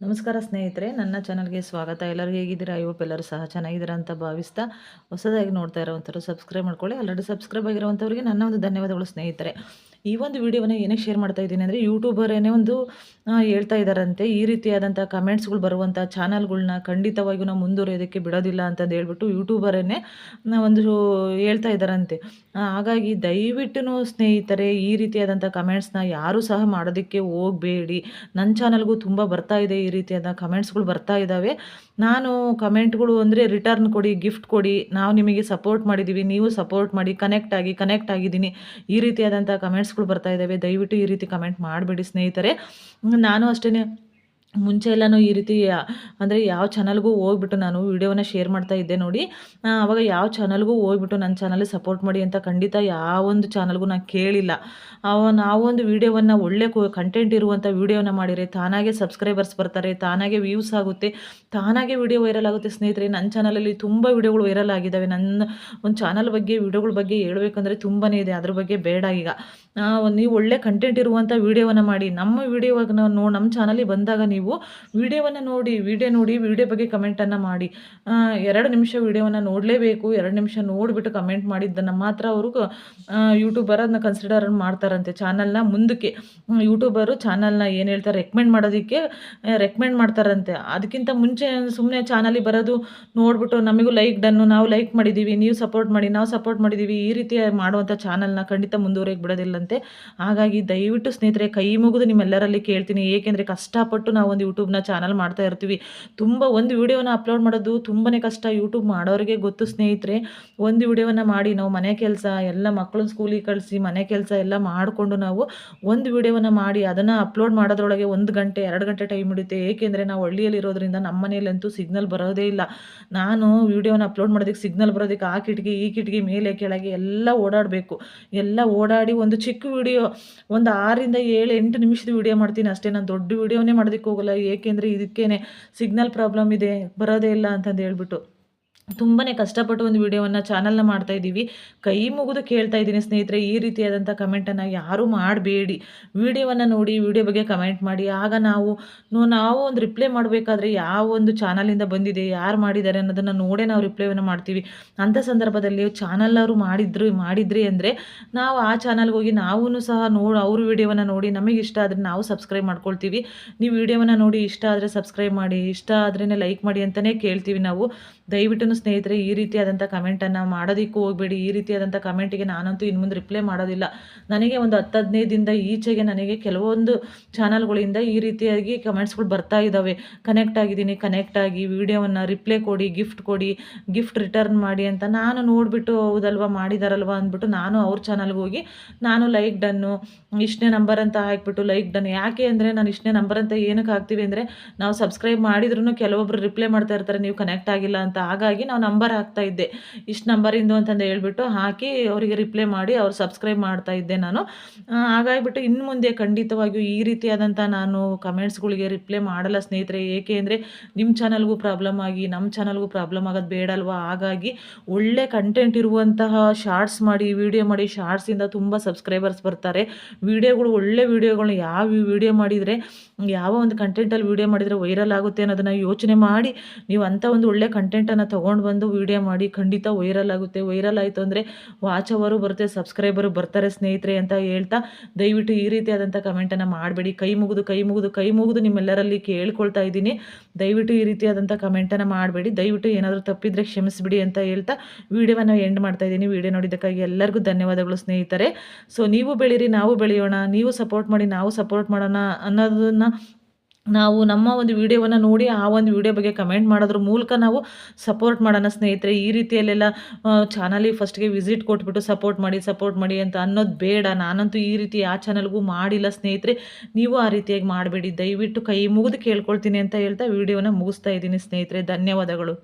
ನಮಸ್ಕಾರ ಸ್ನೇಹಿತರೆ, ನನ್ನ ಚಾನಲ್ಗೆ ಸ್ವಾಗತ. ಎಲ್ಲರೂ ಹೇಗಿದ್ದೀರಾ? ಐವಪ್ ಎಲ್ಲರೂ ಸಹ ಚೆನ್ನಾಗಿದ್ದೀರಾ ಅಂತ ಭಾವಿಸ್ತಾ ಹೊಸದಾಗಿ ನೋಡ್ತಾ ಇರೋವಂಥವ್ರು ಸಬ್ಸ್ಕ್ರೈಬ್ ಮಾಡ್ಕೊಳ್ಳಿ. ಆಲ್ರೆಡಿ ಸಬ್ಸ್ಕ್ರೈಬ್ ಆಗಿರುವಂಥವ್ರಿಗೆ ನನ್ನ ಒಂದು ಧನ್ಯವಾದಗಳು ಸ್ನೇಹಿತರೆ. ಈ ಒಂದು ವಿಡಿಯೋವನ್ನು ಏನಕ್ಕೆ ಶೇರ್ ಮಾಡ್ತಾ ಇದ್ದೀನಿ ಅಂದರೆ ಯೂಟ್ಯೂಬರೇನೇ ಒಂದು ಹೇಳ್ತಾ ಇದ್ದಾರಂತೆ, ಈ ರೀತಿಯಾದಂಥ ಕಮೆಂಟ್ಸ್ಗಳು ಬರುವಂಥ ಚಾನಲ್ಗಳನ್ನ ಖಂಡಿತವಾಗಿಯೂ ನಾವು ಮುಂದುವರಿಯೋದಕ್ಕೆ ಬಿಡೋದಿಲ್ಲ ಅಂತಂದು ಹೇಳ್ಬಿಟ್ಟು ಯೂಟ್ಯೂಬರೇನೆ ಒಂದು ಹೇಳ್ತಾ ಇದ್ದಾರಂತೆ. ಹಾಗಾಗಿ ದಯವಿಟ್ಟು ಸ್ನೇಹಿತರೆ, ಈ ರೀತಿಯಾದಂಥ ಕಮೆಂಟ್ಸ್ನ ಯಾರೂ ಸಹ ಮಾಡೋದಕ್ಕೆ ಹೋಗಬೇಡಿ. ನನ್ನ ಚಾನಲ್ಗೂ ತುಂಬ ಬರ್ತಾ ಇದೆ ಈ ರೀತಿಯಾದ ಕಮೆಂಟ್ಸ್ಗಳು ಬರ್ತಾ ಇದ್ದಾವೆ. ನಾನು ಕಮೆಂಟ್ಗಳು ಅಂದರೆ ರಿಟರ್ನ್ ಕೊಡಿ ಗಿಫ್ಟ್ ಕೊಡಿ, ನಾವು ನಿಮಗೆ ಸಪೋರ್ಟ್ ಮಾಡಿದ್ದೀವಿ ನೀವು ಸಪೋರ್ಟ್ ಮಾಡಿ ಕನೆಕ್ಟ್ ಆಗಿ ಕನೆಕ್ಟ್ ಆಗಿದ್ದೀನಿ. ಈ ರೀತಿಯಾದಂಥ ಕಮೆಂಟ್ಸ್ಗಳು ಬರ್ತಾ ಇದ್ದಾವೆ. ದಯವಿಟ್ಟು ಈ ರೀತಿ ಕಮೆಂಟ್ ಮಾಡಬೇಡಿ ಸ್ನೇಹಿತರೆ. ನಾನು ಅಷ್ಟೇ ಮುಂಚೆ ಎಲ್ಲನೂ ಈ ರೀತಿ, ಅಂದರೆ ಯಾವ ಚಾನಲ್ಗೂ ಹೋಗ್ಬಿಟ್ಟು ನಾನು ವೀಡಿಯೋನ ಶೇರ್ ಮಾಡ್ತಾ ಇದ್ದೆ ನೋಡಿ ಅವಾಗ ಯಾವ ಚಾನಲ್ಗೂ ಹೋಗ್ಬಿಟ್ಟು ನನ್ನ ಚಾನಲ್ ಸಪೋರ್ಟ್ ಮಾಡಿ ಅಂತ ಖಂಡಿತ ಯಾವೊಂದು ಚಾನಲ್ಗೂ ನಾನು ಕೇಳಿಲ್ಲ. ನಾವೊಂದು ವೀಡಿಯೋವನ್ನು ಒಳ್ಳೆ ಕಂಟೆಂಟ್ ಇರುವಂಥ ವೀಡಿಯೋನ ಮಾಡಿರಿ ತಾನಾಗೆ ಸಬ್ಸ್ಕ್ರೈಬರ್ಸ್ ಬರ್ತಾರೆ, ತಾನಾಗೆ ವ್ಯೂಸ್ ಆಗುತ್ತೆ, ತಾನಾಗೆ ವಿಡಿಯೋ ವೈರಲ್ ಆಗುತ್ತೆ. ಸ್ನೇಹಿತರೆ ನನ್ನ ಚಾನಲಲ್ಲಿ ತುಂಬ ವಿಡಿಯೋಗಳು ವೈರಲ್ ಆಗಿದ್ದಾವೆ ನನ್ನ ಒಂದು ಚಾನಲ್ ಬಗ್ಗೆ, ವಿಡಿಯೋಗಳ ಬಗ್ಗೆ ಹೇಳಬೇಕಂದ್ರೆ ತುಂಬಾ ಇದೆ. ಅದ್ರ ಬಗ್ಗೆ ಬೇಡ ಈಗ. ನೀವು ಒಳ್ಳೆ ಕಂಟೆಂಟ್ ಇರುವಂಥ ವೀಡಿಯೋವನ್ನು ಮಾಡಿ, ನಮ್ಮ ವೀಡಿಯೋವಾಗ ನಾವು ನಮ್ಮ ಚಾನಲಿಗೆ ಬಂದಾಗ ನೀವು ವೀಡಿಯೋವನ್ನು ನೋಡಿ, ವಿಡಿಯೋ ನೋಡಿ, ವಿಡಿಯೋ ಬಗ್ಗೆ ಕಮೆಂಟನ್ನು ಮಾಡಿ. ಎರಡು ನಿಮಿಷ ವಿಡಿಯೋವನ್ನು ನೋಡಲೇಬೇಕು, ಎರಡು ನಿಮಿಷ ನೋಡಿಬಿಟ್ಟು ಕಮೆಂಟ್ ಮಾಡಿದ್ದನ್ನು ಮಾತ್ರ ಅವರು ಯೂಟ್ಯೂಬರ್ ಅದನ್ನ ಕನ್ಸಿಡರ್ ಮಾಡ್ತಾರಂತೆ. ಚಾನಲ್ನ ಮುಂದಕ್ಕೆ ಯೂಟ್ಯೂಬರು ಚಾನಲ್ನ ಏನು ಹೇಳ್ತಾರೆ ರೆಕಮೆಂಡ್ ಮಾಡೋದಕ್ಕೆ ರೆಕಮೆಂಡ್ ಮಾಡ್ತಾರಂತೆ. ಅದಕ್ಕಿಂತ ಮುಂಚೆ ಸುಮ್ಮನೆ ಚಾನಲಿಗೆ ಬರೋದು ನೋಡಿಬಿಟ್ಟು ನಮಗೂ ಲೈಕ್ ಡನ್ನು ನಾವು ಲೈಕ್ ಮಾಡಿದ್ದೀವಿ ನೀವು ಸಪೋರ್ಟ್ ಮಾಡಿ, ನಾವು ಸಪೋರ್ಟ್ ಮಾಡಿದ್ದೀವಿ ಈ ರೀತಿ ಮಾಡುವಂಥ ಚಾನಲ್ನ ಖಂಡಿತ ಮುಂದುವರೆಗೆ ಬಿಡೋದಿಲ್ಲಂತೆ. ಹಾಗಾಗಿ ದಯವಿಟ್ಟು ಸ್ನೇಹಿತರೆ, ಕೈ ಮುಗಿದು ನಿಮ್ಮೆಲ್ಲರಲ್ಲಿ ಕೇಳ್ತೀನಿ. ಏಕೆಂದರೆ ಕಷ್ಟಪಟ್ಟು ನಾವು ಒಂದು ಯೂಟ್ಯೂಬ್ನ ಚಾನಲ್ ಮಾಡ್ತಾ ಇರ್ತೀವಿ. ತುಂಬ ಒಂದು ವಿಡಿಯೋನ ಅಪ್ಲೋಡ್ ಮಾಡೋದು ತುಂಬಾ ಕಷ್ಟ. ಯೂಟ್ಯೂಬ್ ಮಾಡೋರಿಗೆ ಗೊತ್ತು ಸ್ನೇಹಿತರೆ. ಒಂದು ವಿಡಿಯೋವನ್ನು ಮಾಡಿ ನಾವು ಮನೆ ಕೆಲಸ, ಎಲ್ಲ ಮಕ್ಕಳನ್ನ ಸ್ಕೂಲಿಗೆ ಕಳಿಸಿ ಮನೆ ಕೆಲಸ ಎಲ್ಲ ಮಾಡಿಕೊಂಡು ನಾವು ಒಂದು ವಿಡಿಯೋವನ್ನು ಮಾಡಿ ಅದನ್ನು ಅಪ್ಲೋಡ್ ಮಾಡೋದ್ರೊಳಗೆ ಒಂದು ಗಂಟೆ, ಎರಡು ಗಂಟೆ ಟೈಮ್ ಹಿಡಿಯುತ್ತೆ. ಏಕೆಂದರೆ ನಾವು ಹಳ್ಳಿಯಲ್ಲಿರೋದ್ರಿಂದ ನಮ್ಮ ಮನೆಯಲ್ಲಂತೂ ಸಿಗ್ನಲ್ ಬರೋದೇ ಇಲ್ಲ. ನಾನು ವಿಡಿಯೋನ ಅಪ್ಲೋಡ್ ಮಾಡೋದಕ್ಕೆ ಸಿಗ್ನಲ್ ಬರೋದಕ್ಕೆ ಆ ಕಿಟಕಿ, ಈ ಕಿಟಕಿ ಮೇಲೆ ಕೆಳಗೆ ಎಲ್ಲ ಓಡಾಡಬೇಕು. ಎಲ್ಲ ಓಡಾಡಿ ಒಂದು ಚಿಕ್ಕ ವಿಡಿಯೋ ಒಂದು ಆರರಿಂದ ಏಳು ಎಂಟು ನಿಮಿಷದ ವಿಡಿಯೋ ಮಾಡ್ತೀನಿ ಅಷ್ಟೇ. ನಾನು ದೊಡ್ಡ ವಿಡಿಯೋನೇ ಮಾಡೋದಕ್ಕೆ ಏಕೆಂದರೆ ಇದಕ್ಕೇನೆ ಸಿಗ್ನಲ್ ಪ್ರಾಬ್ಲಮ್ ಇದೆ ಬರೋದೇ ಇಲ್ಲ ಅಂತಂದು ಹೇಳ್ಬಿಟ್ಟು. ತುಂಬಾ ಕಷ್ಟಪಟ್ಟು ಒಂದು ವಿಡಿಯೋವನ್ನು ಚಾನಲ್ನ ಮಾಡ್ತಾ ಇದ್ದೀವಿ. ಕೈ ಮುಗಿದು ಕೇಳ್ತಾ ಇದ್ದೀನಿ ಸ್ನೇಹಿತರೆ, ಈ ರೀತಿಯಾದಂಥ ಕಮೆಂಟನ್ನು ಯಾರೂ ಮಾಡಬೇಡಿ. ವಿಡಿಯೋವನ್ನು ನೋಡಿ, ವಿಡಿಯೋ ಬಗ್ಗೆ ಕಮೆಂಟ್ ಮಾಡಿ. ಆಗ ನಾವು ನಾವು ಒಂದು ರಿಪ್ಲೈ ಮಾಡಬೇಕಾದ್ರೆ ಯಾವ ಒಂದು ಚಾನಲಿಂದ ಬಂದಿದೆ, ಯಾರು ಮಾಡಿದ್ದಾರೆ ಅನ್ನೋದನ್ನು ನೋಡೇ ನಾವು ರಿಪ್ಲೈವನ್ನು ಮಾಡ್ತೀವಿ. ಅಂಥ ಸಂದರ್ಭದಲ್ಲಿ ಚಾನಲ್ ಅವರು ಮಾಡಿದ್ರು, ಮಾಡಿದ್ರಿ ಅಂದರೆ ನಾವು ಆ ಚಾನಲ್ಗೆ ಹೋಗಿ ನಾವೂ ಸಹ ನೋಡಿ ಅವ್ರ ವಿಡಿಯೋವನ್ನು ನೋಡಿ, ನಮಗೆ ಇಷ್ಟ ಆದರೆ ನಾವು ಸಬ್ಸ್ಕ್ರೈಬ್ ಮಾಡ್ಕೊಳ್ತೀವಿ. ನೀವು ವಿಡಿಯೋವನ್ನು ನೋಡಿ ಇಷ್ಟ ಆದರೆ ಸಬ್ಸ್ಕ್ರೈಬ್ ಮಾಡಿ, ಇಷ್ಟ ಆದ್ರೇ ಲೈಕ್ ಮಾಡಿ ಅಂತಲೇ ಕೇಳ್ತೀವಿ ನಾವು. ದಯವಿಟ್ಟು ಸ್ನೇಹಿತರೆ, ಈ ರೀತಿಯಾದಂಥ ಕಮೆಂಟನ್ನು ಮಾಡೋದಕ್ಕೂ ಹೋಗಬೇಡಿ. ಈ ರೀತಿಯಾದಂಥ ಕಮೆಂಟಿಗೆ ನಾನಂತೂ ಇನ್ನು ಮುಂದೆ ರಿಪ್ಲೈ ಮಾಡೋದಿಲ್ಲ. ನನಗೆ ಒಂದು ಹತ್ತು ಹದಿನೈದಿಂದ ಈಚೆಗೆ ನನಗೆ ಕೆಲವೊಂದು ಚಾನಲ್ಗಳಿಂದ ಈ ರೀತಿಯಾಗಿ ಕಮೆಂಟ್ಸ್ಗಳು ಬರ್ತಾ ಇದ್ದಾವೆ ಕನೆಕ್ಟ್ ಆಗಿದ್ದೀನಿ ಕನೆಕ್ಟ್ ಆಗಿ ವಿಡಿಯೋವನ್ನು ರಿಪ್ಲೈ ಕೊಡಿ ಗಿಫ್ಟ್ ಕೊಡಿ ಗಿಫ್ಟ್ ರಿಟರ್ನ್ ಮಾಡಿ ಅಂತ ನಾನು ನೋಡಿಬಿಟ್ಟು ಹೌದಲ್ವ, ಮಾಡಿದಾರಲ್ವಾ ಅಂದ್ಬಿಟ್ಟು ನಾನು ಅವ್ರ ಚಾನಲ್ಗೆ ಹೋಗಿ ನಾನು ಲೈಕ್ ಡನ್ನು ಇಷ್ಟನೇ ನಂಬರ್ ಅಂತ ಹಾಕ್ಬಿಟ್ಟು ಲೈಕ್ ಡನ್ ಯಾಕೆ ಅಂದರೆ ನಾನು ಇಷ್ಟನೇ ನಂಬರ್ ಅಂತ ಏನಕ್ಕೆ ಹಾಕ್ತೀವಿ ಅಂದರೆ ನಾವು ಸಬ್ಸ್ಕ್ರೈಬ್ ಮಾಡಿದ್ರು ಕೆಲವೊಬ್ರು ರಿಪ್ಲೈ ಮಾಡ್ತಾ ಇರ್ತಾರೆ, ನೀವು ಕನೆಕ್ಟ್ ಆಗಿಲ್ಲ ಅಂತ. ಹಾಗಾಗಿ ನಾವು ನಂಬರ್ ಹಾಕ್ತಾ ಇದ್ದೆ. ಇಷ್ಟು ನಂಬರಿಂದು ಅಂತಂದು ಹೇಳ್ಬಿಟ್ಟು ಹಾಕಿ ಅವರಿಗೆ ರಿಪ್ಲೈ ಮಾಡಿ ಅವ್ರು ಸಬ್ಸ್ಕ್ರೈಬ್ ಮಾಡ್ತಾ ಇದ್ದೆ ನಾನು. ಹಾಗಾಗಿಬಿಟ್ಟು ಇನ್ನು ಮುಂದೆ ಖಂಡಿತವಾಗಿಯೂ ಈ ರೀತಿಯಾದಂಥ ನಾನು ಕಮೆಂಟ್ಸ್ಗಳಿಗೆ ರಿಪ್ಲೈ ಮಾಡಲ್ಲ ಸ್ನೇಹಿತರೆ. ಏಕೆ ಅಂದರೆ ನಿಮ್ಮ ಚಾನಲ್ಗೂ ಪ್ರಾಬ್ಲಮ್ ಆಗಿ ನಮ್ಮ ಚಾನಲ್ಗೂ ಪ್ರಾಬ್ಲಮ್ ಆಗೋದು ಬೇಡಲ್ವಾ? ಹಾಗಾಗಿ ಒಳ್ಳೆ ಕಂಟೆಂಟ್ ಇರುವಂತಹ ಶಾರ್ಟ್ಸ್ ಮಾಡಿ ವಿಡಿಯೋ ಮಾಡಿ ಶಾರ್ಟ್ಸಿಂದ ತುಂಬ ಸಬ್ಸ್ಕ್ರೈಬರ್ಸ್ ಬರ್ತಾರೆ. ವಿಡಿಯೋಗಳು, ಒಳ್ಳೆ ವಿಡಿಯೋಗಳನ್ನ ಯಾವ ವಿಡಿಯೋ ಮಾಡಿದರೆ, ಯಾವ ಒಂದು ಕಂಟೆಂಟಲ್ಲಿ ವಿಡಿಯೋ ಮಾಡಿದರೆ ವೈರಲ್ ಆಗುತ್ತೆ ಅನ್ನೋದನ್ನು ಯೋಚನೆ ಮಾಡಿ, ನೀವು ಅಂಥ ಒಂದು ಒಳ್ಳೆ ಕಂಟೆಂಟನ್ನು ತೊಗೊಂಡು ಬಂದು ವಿಡಿಯೋ ಮಾಡಿ ಖಂಡಿತ ವೈರಲ್ ಆಗುತ್ತೆ. ವೈರಲ್ ಆಯಿತು ಅಂದರೆ ವಾಚ್ ಅವರು ಬರುತ್ತೆ ಸಬ್ಸ್ಕ್ರೈಬರು ಬರ್ತಾರೆ ಸ್ನೇಹಿತರೆ ಅಂತ ಹೇಳ್ತಾ ದಯವಿಟ್ಟು ಈ ರೀತಿಯಾದಂಥ ಕಮೆಂಟನ್ನು ಮಾಡಬೇಡಿ. ಕೈ ಮುಗಿದು ಕೈ ಮುಗಿದು ಕೈ ಮುಗಿದು ನಿಮ್ಮೆಲ್ಲರಲ್ಲಿ ಕೇಳ್ಕೊಳ್ತಾ ಇದ್ದೀನಿ. ದಯವಿಟ್ಟು ಈ ರೀತಿಯಾದಂಥ ಕಮೆಂಟನ್ನು ಮಾಡಬೇಡಿ. ದಯವಿಟ್ಟು ಏನಾದರೂ ತಪ್ಪಿದ್ರೆ ಕ್ಷಮಿಸಿಬಿಡಿ ಅಂತ ಹೇಳ್ತಾ ವಿಡಿಯೋವನ್ನು ಎಂಡ್ ಮಾಡ್ತಾ ಇದ್ದೀನಿ. ವಿಡಿಯೋ ನೋಡಿದ್ದಕ್ಕಾಗಿ ಎಲ್ಲರಿಗೂ ಧನ್ಯವಾದಗಳು ಸ್ನೇಹಿತರೆ. ಸೊ ನೀವು ಬೆಳೀರಿ, ನಾವು ಬೆಳೆಯೋಣ. ನೀವು ಸಪೋರ್ಟ್ ಮಾಡಿ, ನಾವು ಸಪೋರ್ಟ್ ಮಾಡೋಣ ಅನ್ನೋದನ್ನು ನಾವು ನಮ್ಮ ಒಂದು ವಿಡಿಯೋವನ್ನು ನೋಡಿ ಆ ಒಂದು ವಿಡಿಯೋ ಬಗ್ಗೆ ಕಮೆಂಟ್ ಮಾಡೋದ್ರ ಮೂಲಕ ನಾವು ಸಪೋರ್ಟ್ ಮಾಡೋಣ ಸ್ನೇಹಿತರೆ. ಈ ರೀತಿಯಲ್ಲೆಲ್ಲ ಚಾನಲಿಗೆ ಫಸ್ಟ್ಗೆ ವಿಸಿಟ್ ಕೊಟ್ಬಿಟ್ಟು ಸಪೋರ್ಟ್ ಮಾಡಿ ಸಪೋರ್ಟ್ ಮಾಡಿ ಅಂತ ಅನ್ನೋದು ಬೇಡ. ನಾನಂತೂ ಈ ರೀತಿ ಆ ಚಾನಲ್ಗೂ ಮಾಡಿಲ್ಲ ಸ್ನೇಹಿತರೆ. ನೀವು ಆ ರೀತಿಯಾಗಿ ಮಾಡಬೇಡಿ. ದಯವಿಟ್ಟು ಕೈ ಮುಗಿದು ಕೇಳ್ಕೊಳ್ತೀನಿ ಅಂತ ಹೇಳ್ತಾ ವಿಡಿಯೋನ ಮುಗಿಸ್ತಾ ಇದ್ದೀನಿ ಸ್ನೇಹಿತರೆ. ಧನ್ಯವಾದಗಳು.